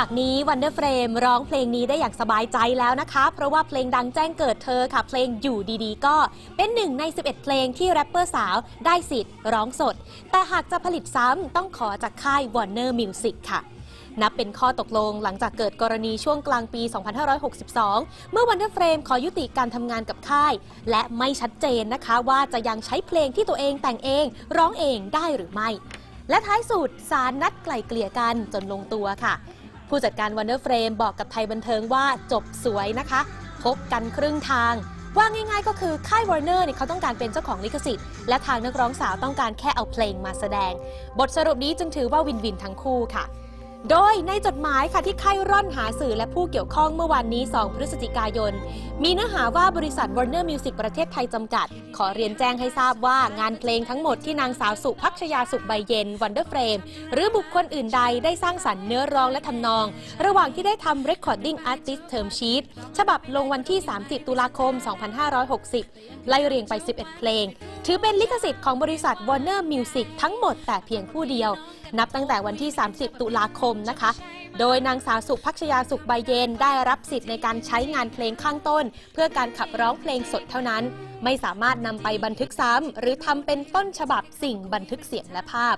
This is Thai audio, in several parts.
จากนี้ Wonder Frame ร้องเพลงนี้ได้อย่างสบายใจแล้วนะคะ เพราะว่าเพลงดังแจ้งเกิดเธอค่ะ เพลงอยู่ดีๆ ก็เป็นหนึ่งใน 11 เพลงที่แรปเปอร์สาวได้สิทธิ์ร้องสด แต่หากจะผลิตซ้ำต้องขอจากค่าย Warner Music ค่ะนับเป็นข้อตกลงหลังจากเกิดกรณีช่วงกลางปี 2562 เมื่อ Wonder Frame ขอยุติการทำงานกับค่าย และไม่ชัดเจนนะคะว่าจะยังใช้เพลงที่ตัวเองแต่งเอง ร้องเองได้หรือไม่ และท้ายสุดศาลนัดไกล่เกลี่ยกันจนลงตัวค่ะ ผู้จัดการวันเดอร์เฟรมบอกกับไทยบันเทิงว่าจบสวยนะคะพบกันครึ่งทางว่าง่ายๆก็คือค่ายวอร์เนอร์เนี่ยเขาต้องการเป็นเจ้าของลิขสิทธิ์ และทางนักร้องสาวต้องการแค่เอาเพลงมาแสดง บทสรุปนี้จึงถือว่าวินวินทั้งคู่ค่ะ โดยในจดหมายค่ะที่ค่ายร่อนหาสื่อและผู้เกี่ยวข้องเมื่อวานนี้ 2 พฤศจิกายน มีเนื้อหาว่าบริษัท Warner Music ประเทศไทยจำกัด ขอเรียนแจ้งให้ทราบว่างานเพลงทั้งหมดที่นางสาวสุพักชยาสุขใบเย็น Wonder Frame หรือบุคคลอื่นใดได้สร้างสรรค์เนื้อร้องและทำนอง ระหว่างที่ได้ทำ Recording Artist Term Sheet ฉบับลงวันที่ 30 ตุลาคม 2560 ไล่เรียงไป 11 เพลง ถือเป็นลิขสิทธิ์ของบริษัท Warner Music ทั้งหมดแต่เพียงผู้เดียวนับตั้งแต่วันที่ 30 ตุลาคมนะคะ โดยนางสาวสุพัชยาสุขใบเย็นได้รับสิทธิ์ในการใช้งานเพลงข้างต้น เพื่อการขับร้องเพลงสดเท่านั้น ไม่สามารถนำไปบันทึกซ้ำหรือทำเป็นต้นฉบับสิ่งบันทึกเสียงและภาพ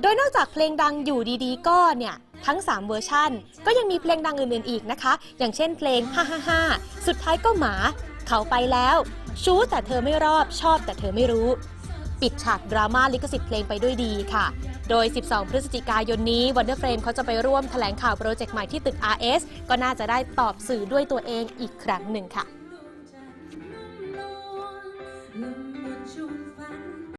โดยนอกจากเพลงดังอยู่ดีๆ ก็เนี่ยทั้ง 3 เวอร์ชันก็ยังมีเพลงดังอื่นๆอีกนะคะ อย่างเช่นเพลง 555 สุดท้ายก็หมา เขาไปแล้ว ชู้แต่เธอไม่รอบชอบแต่เธอไม่รู้ ปิดฉากดราม่าลิขสิทธิ์เพลงไปด้วยดีค่ะ โดย 12 พฤศจิกายนนี้ Wonder Frame เขาจะไปร่วมแถลงข่าวโปรเจกต์ใหม่ที่ตึก RS ก็น่าจะได้ตอบสื่อด้วยตัวเองอีกครั้งหนึ่งค่ะ